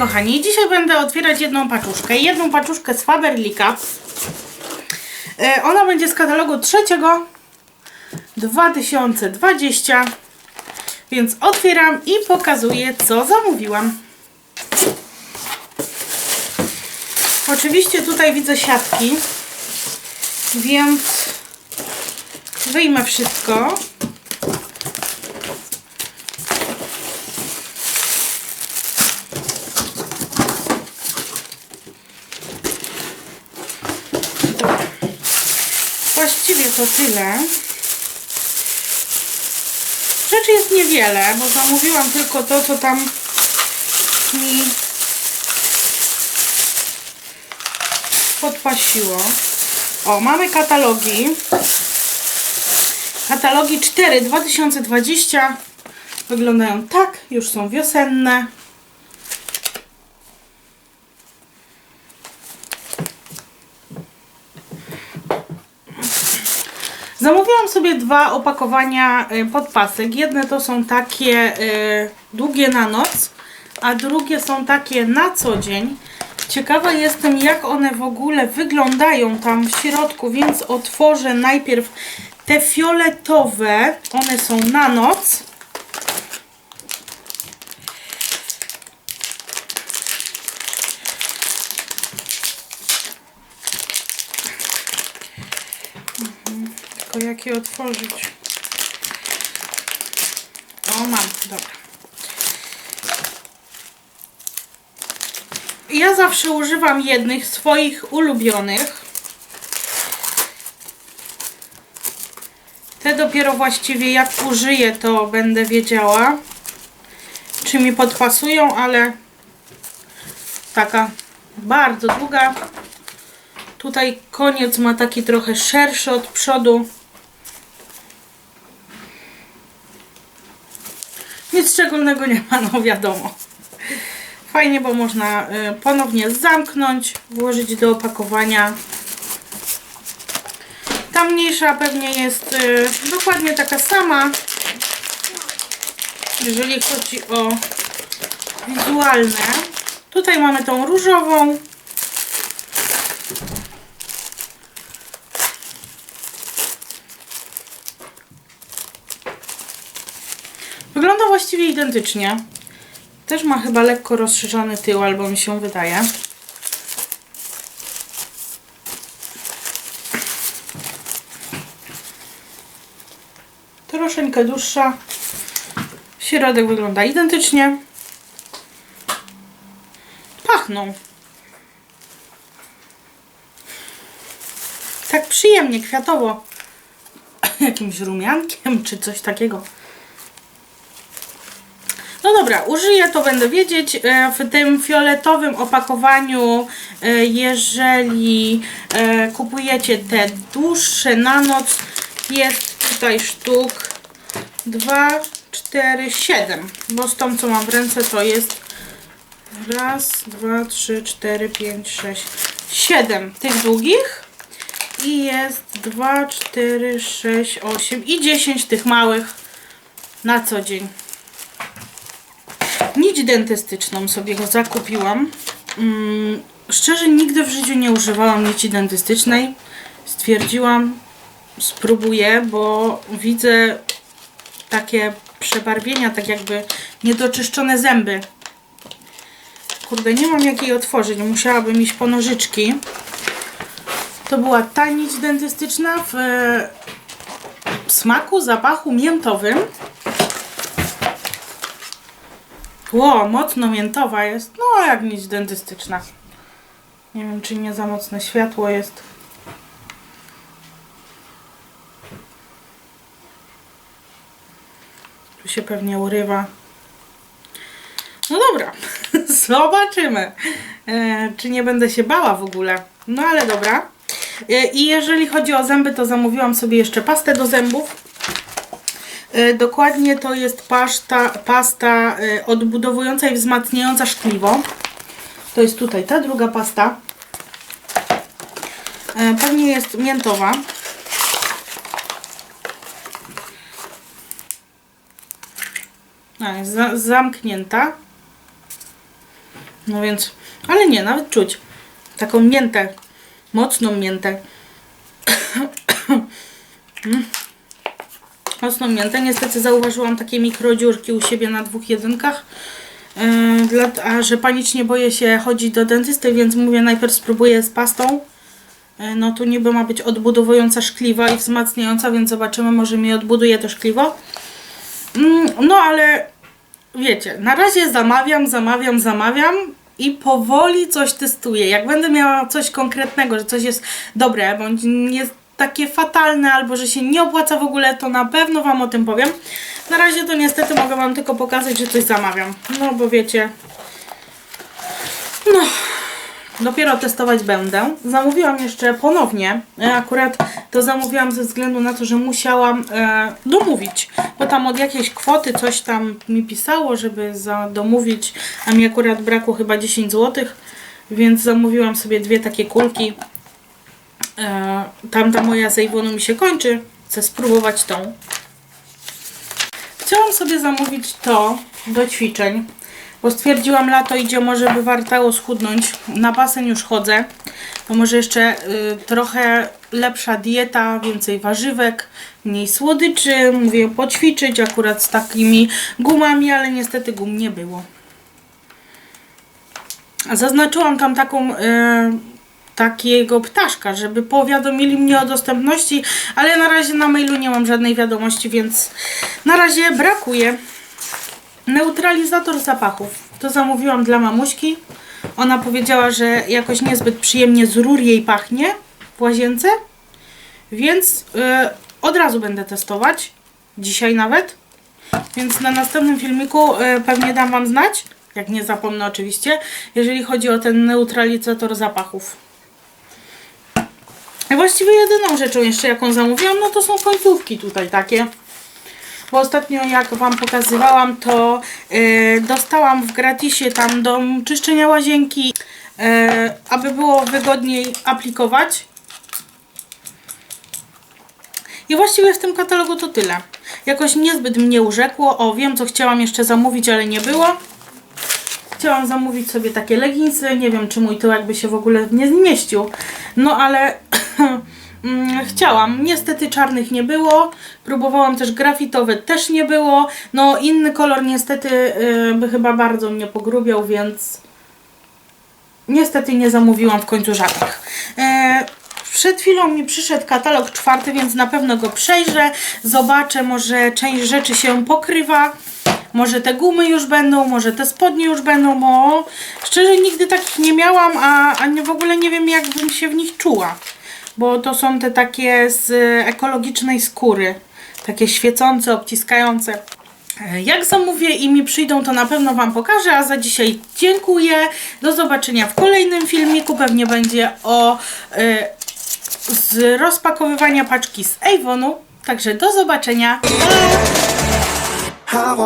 kochani, dzisiaj będę otwierać jedną paczuszkę. Jedną paczuszkę z Faberlika. E, Ona będzie z katalogu trzeciego 2020. Więc otwieram i pokazuję, co zamówiłam. Oczywiście tutaj widzę siatki, więc wyjmę wszystko. Właściwie to tyle. Rzeczy jest niewiele, bo zamówiłam tylko to, co tam mi podpasiło. O, mamy katalogi. Katalogi 4 2020 wyglądają tak, już są wiosenne. Zamówiłam sobie dwa opakowania y, podpasek. Jedne to są takie y, długie na noc, a drugie są takie na co dzień. Ciekawa jestem, jak one w ogóle wyglądają tam w środku, więc otworzę najpierw te fioletowe. One są na noc. Jak je otworzyć? O, mam, dobra. Ja zawsze używam jednych swoich ulubionych. Te dopiero właściwie jak użyję, to będę wiedziała, czy mi podpasują, ale taka bardzo długa. Tutaj koniec ma taki trochę szerszy od przodu. Nic szczególnego nie ma, no wiadomo. Fajnie, bo można y, ponownie zamknąć, włożyć do opakowania. Ta mniejsza pewnie jest y, dokładnie taka sama. Jeżeli chodzi o wizualne. Tutaj mamy tą różową. Wygląda właściwie identycznie. Też ma chyba lekko rozszerzony tył, albo mi się wydaje. Troszeczkę dłuższa. Środek wygląda identycznie. Pachną. Tak przyjemnie, kwiatowo. Jakimś rumiankiem, czy coś takiego. Dobra, użyję, to będę wiedzieć. E, W tym fioletowym opakowaniu, e, jeżeli e, kupujecie te dłuższe na noc, jest tutaj sztuk 2, 4, 7. Bo z tą, co mam w ręce, to jest raz, dwa, trzy, cztery, pięć, sześć, siedem tych długich. I jest 2, 4, 6, 8 i 10 tych małych na co dzień nić dentystyczną sobie go zakupiłam. Mm, szczerze nigdy w życiu nie używałam nici dentystycznej. Stwierdziłam, spróbuję, bo widzę takie przebarwienia, tak jakby niedoczyszczone zęby. Kurde, nie mam jak jej otworzyć, musiałabym iść po nożyczki. To była ta nić dentystyczna w e, smaku, zapachu miętowym. Ło, mocno miętowa jest. No, jak nic dentystyczna. Nie wiem, czy nie za mocne światło jest. Tu się pewnie urywa. No dobra, zobaczymy. E, czy nie będę się bała w ogóle. No ale dobra. E, I jeżeli chodzi o zęby, to zamówiłam sobie jeszcze pastę do zębów. E, Dokładnie to jest paszta, pasta e, odbudowująca i wzmacniająca szkliwo. To jest tutaj ta druga pasta. E, Pewnie jest miętowa. A, jest za, zamknięta. No więc, ale nie, nawet czuć. Taką miętę. Mocną miętę. Mocną miętę. Niestety zauważyłam takie mikrodziurki u siebie na dwóch jedynkach. Dla, a że panicznie boję się chodzić do dentysty, więc mówię najpierw spróbuję z pastą. Yy, no tu niby ma być odbudowująca szkliwa i wzmacniająca, więc zobaczymy, może mi odbuduje to szkliwo. Mm, no ale wiecie, na razie zamawiam, zamawiam, zamawiam i powoli coś testuję. Jak będę miała coś konkretnego, że coś jest dobre, bądź jest takie fatalne, albo że się nie opłaca w ogóle, to na pewno Wam o tym powiem. Na razie to niestety mogę Wam tylko pokazać, że coś zamawiam. No bo wiecie, no, dopiero testować będę. Zamówiłam jeszcze ponownie. E, Akurat to zamówiłam ze względu na to, że musiałam e, domówić, bo tam od jakiejś kwoty coś tam mi pisało, żeby za domówić, a mi akurat brakło chyba 10 zł, więc zamówiłam sobie dwie takie kulki. E, tamta moja z Avonu mi się kończy. Chcę spróbować tą. Chciałam sobie zamówić to do ćwiczeń, bo stwierdziłam lato idzie, może by wartało schudnąć. Na basen już chodzę, to może jeszcze y, trochę lepsza dieta, więcej warzywek, mniej słodyczy. Mówię poćwiczyć akurat z takimi gumami, ale niestety gum nie było. Zaznaczyłam tam taką y, takiego ptaszka, żeby powiadomili mnie o dostępności, ale na razie na mailu nie mam żadnej wiadomości, więc na razie brakuje. Neutralizator zapachów. To zamówiłam dla mamuśki. Ona powiedziała, że jakoś niezbyt przyjemnie z rur jej pachnie w łazience, więc y, od razu będę testować. Dzisiaj nawet. Więc na następnym filmiku y, pewnie dam Wam znać, jak nie zapomnę oczywiście, jeżeli chodzi o ten neutralizator zapachów. I właściwie jedyną rzeczą jeszcze jaką zamówiłam, no to są końcówki tutaj takie. Bo ostatnio jak Wam pokazywałam, to yy, dostałam w gratisie tam do czyszczenia łazienki, yy, aby było wygodniej aplikować. I właściwie w tym katalogu to tyle. Jakoś niezbyt mnie urzekło. O, wiem co chciałam jeszcze zamówić, ale nie było. Chciałam zamówić sobie takie leginsy. Nie wiem, czy mój tyłek by się w ogóle nie zmieścił. No ale chciałam. Niestety czarnych nie było. Próbowałam też grafitowe, też nie było. No inny kolor niestety y, by chyba bardzo mnie pogrubiał, więc niestety nie zamówiłam w końcu żadnych. E, przed chwilą mi przyszedł katalog czwarty, więc na pewno go przejrzę. Zobaczę, może część rzeczy się pokrywa. Może te gumy już będą, może te spodnie już będą, bo szczerze nigdy takich nie miałam, a, a w ogóle nie wiem jak bym się w nich czuła. Bo to są te takie z ekologicznej skóry. Takie świecące, obciskające. E, Jak zamówię i mi przyjdą, to na pewno Wam pokażę, a za dzisiaj dziękuję. Do zobaczenia w kolejnym filmiku. Pewnie będzie o e, z rozpakowywania paczki z Avonu. Także do zobaczenia. Pa!